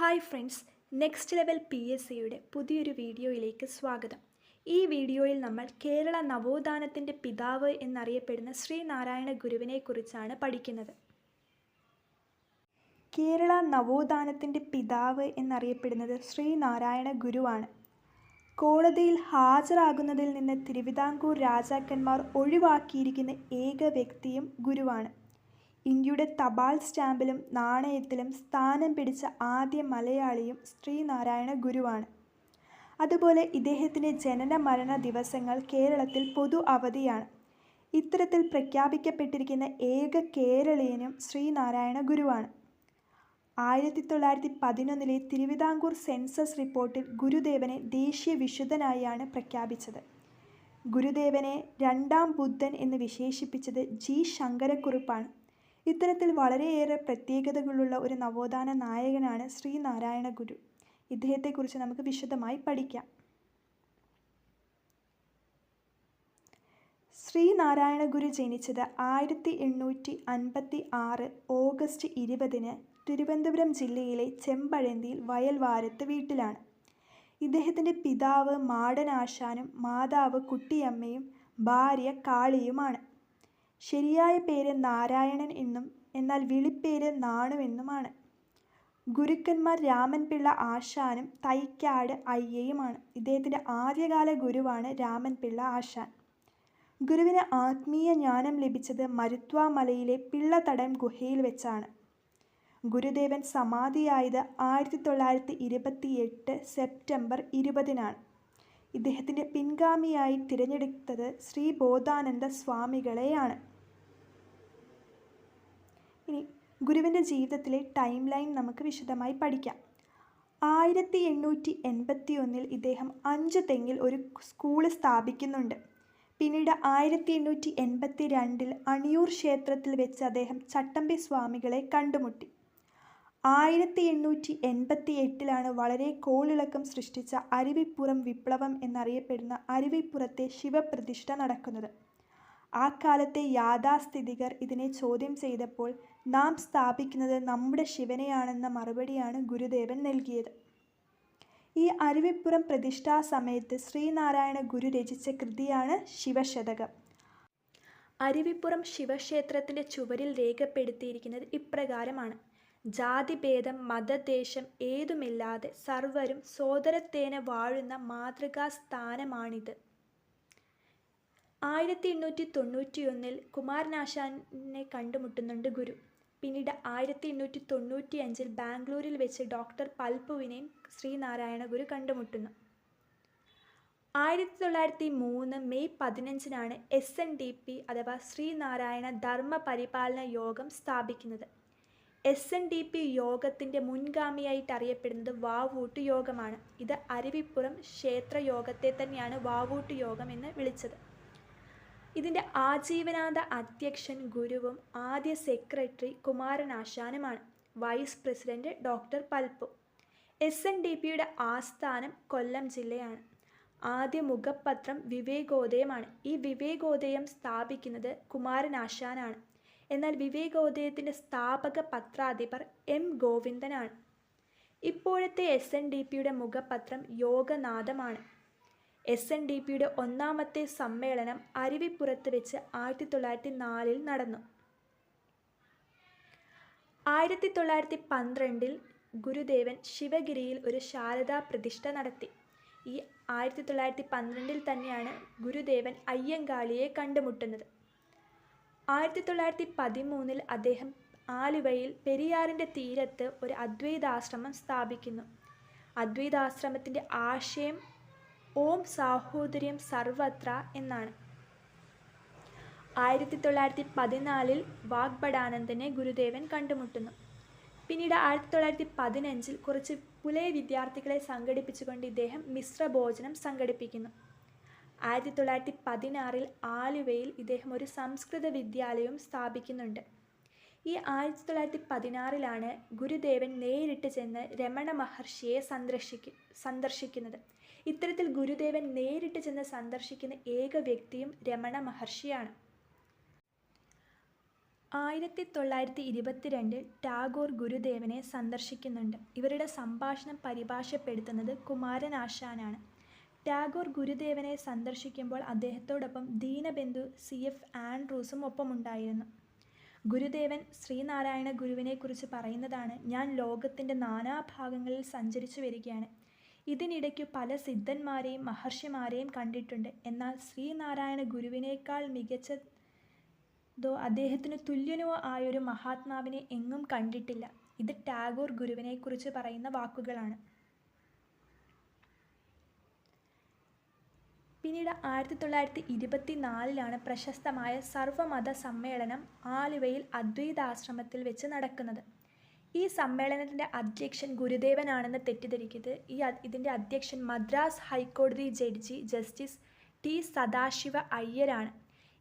Hi friends next level P S സിയുടെ പുതിയൊരു വീഡിയോയിലേക്ക് സ്വാഗതം. ഈ വീഡിയോയിൽ നമ്മൾ കേരള നവോത്ഥാനത്തിന്റെ പിതാവ് എന്നറിയപ്പെടുന്ന ശ്രീനാരായണ ഗുരുവിനെക്കുറിച്ചാണ് പഠിക്കുന്നത്. കേരള നവോത്ഥാനത്തിന്റെ പിതാവ് എന്നറിയപ്പെടുന്നത് ശ്രീനാരായണ ഗുരുവാണ്. കോടതിയിൽ ഹാജരാകുന്നതിൽ നിന്ന് തിരുവിതാംകൂർ രാജാക്കന്മാർ ഒഴിവാക്കിയിരിക്കുന്ന ഏക വ്യക്തിയും ഗുരുവാണ്. ഇന്ത്യയുടെ തപാൽ സ്റ്റാമ്പിലും നാണയത്തിലും സ്ഥാനം പിടിച്ച ആദ്യ മലയാളിയും ശ്രീനാരായണ ഗുരുവാണ്. അതുപോലെ ഇദ്ദേഹത്തിന്റെ ജനന മരണ ദിവസങ്ങൾ കേരളത്തിൽ പൊതു അവധിയാണ്. ഇത്തരത്തിൽ പ്രഖ്യാപിക്കപ്പെട്ടിരിക്കുന്ന ഏക കേരളീയനും ശ്രീനാരായണ ഗുരുവാണ്. ആയിരത്തി തൊള്ളായിരത്തി പതിനൊന്നിലെ തിരുവിതാംകൂർ സെൻസസ് റിപ്പോർട്ടിൽ ഗുരുദേവനെ ദേശീയ വിശുദ്ധനായാണ് പ്രഖ്യാപിച്ചത്. ഗുരുദേവനെ രണ്ടാം ബുദ്ധൻ എന്ന് വിശേഷിപ്പിച്ചത് ജി. ശങ്കരക്കുറുപ്പാണ്. ഇത്തരത്തിൽ വളരെയേറെ പ്രത്യേകതകളുള്ള ഒരു നവോത്ഥാന നായകനാണ് ശ്രീനാരായണ ഗുരു. ഇദ്ദേഹത്തെക്കുറിച്ച് നമുക്ക് വിശദമായി പഠിക്കാം. ശ്രീനാരായണ ഗുരു ജനിച്ചത് ആയിരത്തി എണ്ണൂറ്റി അൻപത്തി ആറ് ഓഗസ്റ്റ് ഇരുപതിന് തിരുവനന്തപുരം ജില്ലയിലെ ചെമ്പഴന്തിയിൽ വയൽവാരത്ത് വീട്ടിലാണ്. ഇദ്ദേഹത്തിന്റെ പിതാവ് മാടനാശാനും മാതാവ് കുട്ടിയമ്മയും ഭാര്യ കാളിയുമാണ്. ശരിയായ പേര് നാരായണൻ എന്നും എന്നാൽ വിളിപ്പേര് നാണു എന്നുമാണ് ഗുരുക്കന്മാർ രാമൻപിള്ള ആശാനും തൈക്കാട് അയ്യയുമാണ്. ഇദ്ദേഹത്തിന്റെ ആദ്യകാല ഗുരുവാണ് രാമൻപിള്ള ആശാൻ. ഗുരുവിന് ആത്മീയ ജ്ഞാനം ലഭിച്ചത് മരുത്വാമലയിലെ പിള്ളത്തടം ഗുഹയിൽ വെച്ചാണ്. ഗുരുദേവൻ സമാധിയായത് ആയിരത്തി തൊള്ളായിരത്തി ഇരുപത്തി എട്ട് സെപ്റ്റംബർ ഇരുപതിനാണ്. ഇദ്ദേഹത്തിന്റെ പിൻഗാമിയായി തിരഞ്ഞെടുത്തത് ശ്രീ ബോധാനന്ദ സ്വാമികളെയാണ്. ഇനി ഗുരുവിന്റെ ജീവിതത്തിലെ ടൈം ലൈൻ നമുക്ക് വിശദമായി പഠിക്കാം. ആയിരത്തി എണ്ണൂറ്റി എൺപത്തി ഒന്നിൽ ഇദ്ദേഹം അഞ്ച് തെങ്ങിൽ ഒരു സ്കൂൾ സ്ഥാപിക്കുന്നുണ്ട്. പിന്നീട് ആയിരത്തി എണ്ണൂറ്റി എൺപത്തി രണ്ടിൽ അണിയൂർ ക്ഷേത്രത്തിൽ വെച്ച് അദ്ദേഹം ചട്ടമ്പി സ്വാമികളെ കണ്ടുമുട്ടി. ആയിരത്തി എണ്ണൂറ്റി എൺപത്തി എട്ടിലാണ് വളരെ കോളിളക്കം സൃഷ്ടിച്ച അരുവിപ്പുറം വിപ്ലവം എന്നറിയപ്പെടുന്ന അരുവിപ്പുറത്തെ ശിവപ്രതിഷ്ഠ നടക്കുന്നത്. ആ കാലത്തെ യാഥാസ്ഥിതികർ ഇതിനെ ചോദ്യം ചെയ്തപ്പോൾ നാം സ്ഥാപിക്കുന്നത് നമ്മുടെ ശിവനെയാണെന്ന മറുപടിയാണ് ഗുരുദേവൻ നൽകിയത്. ഈ അരുവിപ്പുറം പ്രതിഷ്ഠാ സമയത്ത് ശ്രീനാരായണ ഗുരു രചിച്ച കൃതിയാണ് ശിവശതകം. അരുവിപ്പുറം ശിവക്ഷേത്രത്തിന്റെ ചുവരിൽ രേഖപ്പെടുത്തിയിരിക്കുന്നത് ഇപ്രകാരമാണ്. ജാതിഭേദം മതദേശം ഏതുമില്ലാതെ സർവരും സോദരത്തേന വാഴുന്ന മാതൃകാ സ്ഥാനമാണിത് ആയിരത്തി എണ്ണൂറ്റി തൊണ്ണൂറ്റിയൊന്നിൽ കുമാരനാശാനെ കണ്ടുമുട്ടുന്നുണ്ട് ഗുരു. പിന്നീട് ആയിരത്തി എണ്ണൂറ്റി തൊണ്ണൂറ്റി അഞ്ചിൽ ബാംഗ്ലൂരിൽ വെച്ച് ഡോക്ടർ പൽപ്പുവിനെയും ശ്രീനാരായണ ഗുരു കണ്ടുമുട്ടുന്നു. ആയിരത്തി തൊള്ളായിരത്തി മൂന്ന് മെയ് പതിനഞ്ചിനാണ് എസ് എൻ ഡി പി അഥവാ ശ്രീനാരായണ ധർമ്മ പരിപാലന യോഗം സ്ഥാപിക്കുന്നത്. എസ് എൻ ഡി പി യോഗത്തിന്റെ മുൻഗാമിയായിട്ട് അറിയപ്പെടുന്നത് വാവൂട്ട് യോഗമാണ്. ഇത് അരുവിപ്പുറം ക്ഷേത്ര യോഗത്തെ തന്നെയാണ് വാവൂട്ട് യോഗം എന്ന് വിളിച്ചത്. ഇതിന്റെ ആജീവനാന്ത അധ്യക്ഷൻ ഗുരുവും ആദ്യ secretary കുമാരനാശാനുമാണ്. Vice president doctor Palpu. S N D പിയുടെ ആസ്ഥാനം കൊല്ലം ജില്ലയാണ്. ആദ്യ മുഖപത്രം വിവേകോദയമാണ്. ഈ വിവേകോദയം സ്ഥാപിക്കുന്നത് കുമാരനാശാനാണ്. എന്നാൽ വിവേകോദയത്തിന്റെ സ്ഥാപക പത്രാധിപർ എം ഗോവിന്ദനാണ്. ഇപ്പോഴത്തെ എസ് എൻ ഡി പിയുടെ മുഖപത്രം യോഗനാഥമാണ്. എസ് എൻ ഡി പിയുടെ ഒന്നാമത്തെ സമ്മേളനം അരുവിപ്പുറത്ത് വെച്ച് ആയിരത്തി തൊള്ളായിരത്തി നാലിൽ നടന്നു. ആയിരത്തി തൊള്ളായിരത്തി പന്ത്രണ്ടിൽ ഗുരുദേവൻ ശിവഗിരിയിൽ ഒരു ശാരദാ പ്രതിഷ്ഠ നടത്തി. ഈ ആയിരത്തി തൊള്ളായിരത്തി പന്ത്രണ്ടിൽ തന്നെയാണ് ഗുരുദേവൻ അയ്യങ്കാളിയെ കണ്ടുമുട്ടുന്നത്. ആയിരത്തി തൊള്ളായിരത്തി പതിമൂന്നിൽ അദ്ദേഹം ആലുവയിൽ പെരിയാറിന്റെ തീരത്ത് ഒരു അദ്വൈതാശ്രമം സ്ഥാപിക്കുന്നു. അദ്വൈതാശ്രമത്തിന്റെ ആശയം ഓം സാഹോദര്യം സർവത്ര എന്നാണ്. ആയിരത്തി തൊള്ളായിരത്തി പതിനാലിൽ വാഗ്ഭടാനന്ദനെ ഗുരുദേവൻ കണ്ടുമുട്ടുന്നു. പിന്നീട് ആയിരത്തി തൊള്ളായിരത്തി പതിനഞ്ചിൽ കുറച്ച് പുലയ വിദ്യാർത്ഥികളെ സംഘടിപ്പിച്ചുകൊണ്ട് ഇദ്ദേഹം മിശ്രഭോജനം സംഘടിപ്പിക്കുന്നു. ആയിരത്തി തൊള്ളായിരത്തി പതിനാറിൽ ആലുവയിൽ ഇദ്ദേഹം ഒരു സംസ്കൃത വിദ്യാലയവും സ്ഥാപിക്കുന്നുണ്ട്. ഈ ആയിരത്തി തൊള്ളായിരത്തി പതിനാറിലാണ് ഗുരുദേവൻ നേരിട്ട് ചെന്ന് രമണ മഹർഷിയെ സന്ദർശിക്കു സന്ദർശിക്കുന്നത്. ഇത്തരത്തിൽ ഗുരുദേവൻ നേരിട്ട് ചെന്ന് സന്ദർശിക്കുന്ന ഏക വ്യക്തിയും രമണ മഹർഷിയാണ്. ആയിരത്തി തൊള്ളായിരത്തി ഇരുപത്തിരണ്ടിൽ ടാഗോർ ഗുരുദേവനെ സന്ദർശിക്കുന്നുണ്ട്. ഇവരുടെ സംഭാഷണം പരിഭാഷപ്പെടുത്തുന്നത് കുമാരനാശാനാണ്. ടാഗോർ ഗുരുദേവനെ സന്ദർശിക്കുമ്പോൾ അദ്ദേഹത്തോടൊപ്പം ദീനബന്ധു സി. എഫ്. ആൻഡ്രൂസും ഒപ്പമുണ്ടായിരുന്നു. ഗുരുദേവൻ ശ്രീനാരായണ ഗുരുവിനെക്കുറിച്ച് പറയുന്നതാണ് ഞാൻ ലോകത്തിന്റെ നാനാഭാഗങ്ങളിൽ സഞ്ചരിച്ചു വരികയാണ് ഇതിനിടയ്ക്കു പല സിദ്ധന്മാരെയും മഹർഷിമാരെയും കണ്ടിട്ടുണ്ട്. എന്നാൽ ശ്രീനാരായണ ഗുരുവിനേക്കാൾ മികച്ചതോ അദ്ദേഹത്തിന് തുല്യനോ ആയൊരു മഹാത്മാവിനെ എങ്ങും കണ്ടിട്ടില്ല. ഇത് ടാഗോർ ഗുരുവിനെക്കുറിച്ച് പറയുന്ന വാക്കുകളാണ്. പിന്നീട് ആയിരത്തി തൊള്ളായിരത്തി ഇരുപത്തി നാലിലാണ് പ്രശസ്തമായ സർവമത സമ്മേളനം ആലുവയിൽ അദ്വൈതാശ്രമത്തിൽ വെച്ച് നടക്കുന്നത്. ഈ സമ്മേളനത്തിന്റെ അധ്യക്ഷൻ ഗുരുദേവനാണെന്ന് തെറ്റിദ്ധരിക്കരുത്. ഈ ഇതിന്റെ അധ്യക്ഷൻ മദ്രാസ് ഹൈക്കോടതി ജഡ്ജി ജസ്റ്റിസ് ടി സദാശിവ അയ്യരാണ്.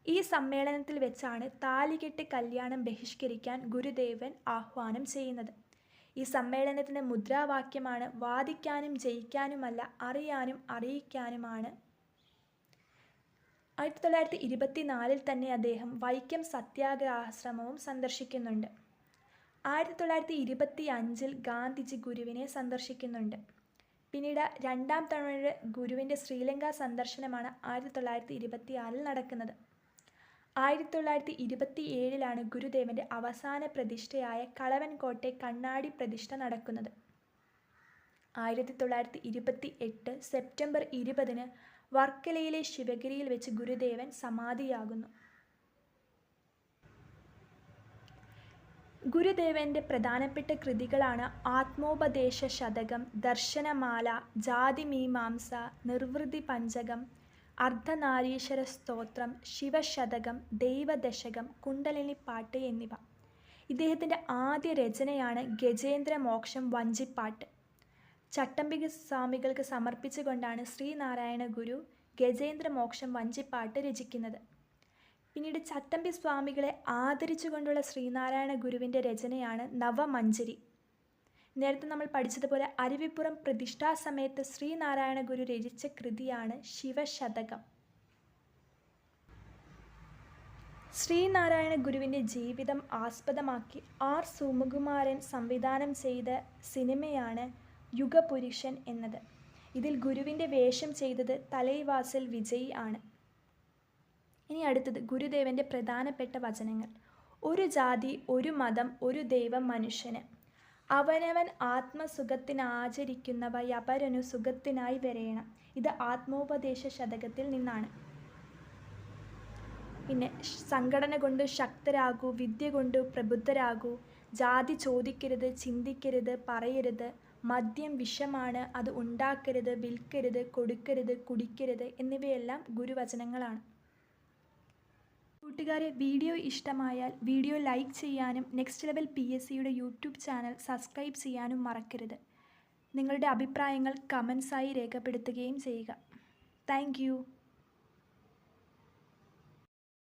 ഈ സമ്മേളനത്തിൽ വെച്ചാണ് താലികെട്ട് കല്യാണം ബഹിഷ്കരിക്കാൻ ഗുരുദേവൻ ആഹ്വാനം ചെയ്യുന്നത്. ഈ സമ്മേളനത്തിന്റെ മുദ്രാവാക്യമാണ് വാദിക്കാനും ജയിക്കാനുമല്ല അറിയാനും അറിയിക്കാനുമാണ്. ആയിരത്തി തൊള്ളായിരത്തി ഇരുപത്തി നാലിൽ തന്നെ അദ്ദേഹം വൈക്കം സത്യാഗ്രഹാശ്രമവും സന്ദർശിക്കുന്നുണ്ട്. ആയിരത്തി തൊള്ളായിരത്തി ഇരുപത്തി അഞ്ചിൽ ഗാന്ധിജി ഗുരുവിനെ സന്ദർശിക്കുന്നുണ്ട്. പിന്നീട് രണ്ടാം തവണ ഗുരുവിന്റെ ശ്രീലങ്ക സന്ദർശനമാണ് ആയിരത്തി തൊള്ളായിരത്തി ഇരുപത്തി ആറിൽ നടക്കുന്നത്. ആയിരത്തി തൊള്ളായിരത്തി ഇരുപത്തി ഏഴിലാണ് ഗുരുദേവന്റെ അവസാന പ്രതിഷ്ഠയായ കളവൻകോട്ടെ കണ്ണാടി പ്രതിഷ്ഠ നടക്കുന്നത്. ആയിരത്തി തൊള്ളായിരത്തി ഇരുപത്തി എട്ട് സെപ്റ്റംബർ ഇരുപതിന് വർക്കലയിലെ ശിവഗിരിയിൽ വെച്ച് ഗുരുദേവൻ സമാധിയാകുന്നു. ഗുരുദേവന്റെ പ്രധാനപ്പെട്ട കൃതികളാണ് ആത്മോപദേശ ശതകം ദർശനമാല ജാതിമീമാംസ നിർവൃതി പഞ്ചകം അർദ്ധനാരീശ്വര സ്തോത്രം ശിവശതകം ദൈവദശകം കുണ്ടലിനിപ്പാട്ട് എന്നിവ. ഇദ്ദേഹത്തിന്റെ ആദ്യ രചനയാണ് ഗജേന്ദ്ര മോക്ഷം വഞ്ചിപ്പാട്ട്. ചട്ടമ്പിക സ്വാമികൾക്ക് സമർപ്പിച്ചുകൊണ്ടാണ് ശ്രീനാരായണ ഗുരു ഗജേന്ദ്ര മോക്ഷം വഞ്ചിപ്പാട്ട് രചിക്കുന്നത്. പിന്നീട് ചട്ടമ്പി സ്വാമികളെ ആദരിച്ചുകൊണ്ടുള്ള ശ്രീനാരായണ ഗുരുവിന്റെ രചനയാണ് നവമഞ്ചരി നേരത്തെ നമ്മൾ പഠിച്ചതുപോലെ അരുവിപ്പുറം പ്രതിഷ്ഠാ സമയത്ത് ശ്രീനാരായണ ഗുരു രചിച്ച കൃതിയാണ് ശിവശതകം. ശ്രീനാരായണ ഗുരുവിന്റെ ജീവിതം ആസ്പദമാക്കി ആർ സുമുകുമാരൻ സംവിധാനം ചെയ്ത സിനിമയാണ് യുഗപുരുഷൻ എന്നത്. ഇതിൽ ഗുരുവിന്റെ വേഷം ചെയ്തത് തലൈവാസൽ വിജയ് ആണ്. ഇനി അടുത്തത് ഗുരുദേവന്റെ പ്രധാനപ്പെട്ട വചനങ്ങൾ. ഒരു ജാതി ഒരു മതം ഒരു ദൈവം മനുഷ്യന്. അവനവൻ ആത്മസുഖത്തിനാചരിക്കുന്നവ യപരനു സുഖത്തിനായി വരയണം ഇത് ആത്മോപദേശ ശതകത്തിൽ നിന്നാണ്. പിന്നെ സംഘടന കൊണ്ട് ശക്തരാകൂ വിദ്യ കൊണ്ട് പ്രബുദ്ധരാകൂ. ജാതി ചോദിക്കരുത് ചിന്തിക്കരുത് പറയരുത്. മദ്യം വിഷമാണ് അത് ഉണ്ടാക്കരുത് വിൽക്കരുത് കൊടുക്കരുത് കുടിക്കരുത് എന്നിവയെല്ലാം ഗുരുവചനങ്ങളാണ്. കൂട്ടുകാരെ വീഡിയോ ഇഷ്ടമായാൽ വീഡിയോ ലൈക്ക് ചെയ്യാനും നെക്സ്റ്റ് ലെവൽ പി എസ് സിയുടെ യൂട്യൂബ് ചാനൽ സബ്സ്ക്രൈബ് ചെയ്യാനും മറക്കരുത്. നിങ്ങളുടെ അഭിപ്രായങ്ങൾ കമൻസായി രേഖപ്പെടുത്തുകയും ചെയ്യുക. താങ്ക്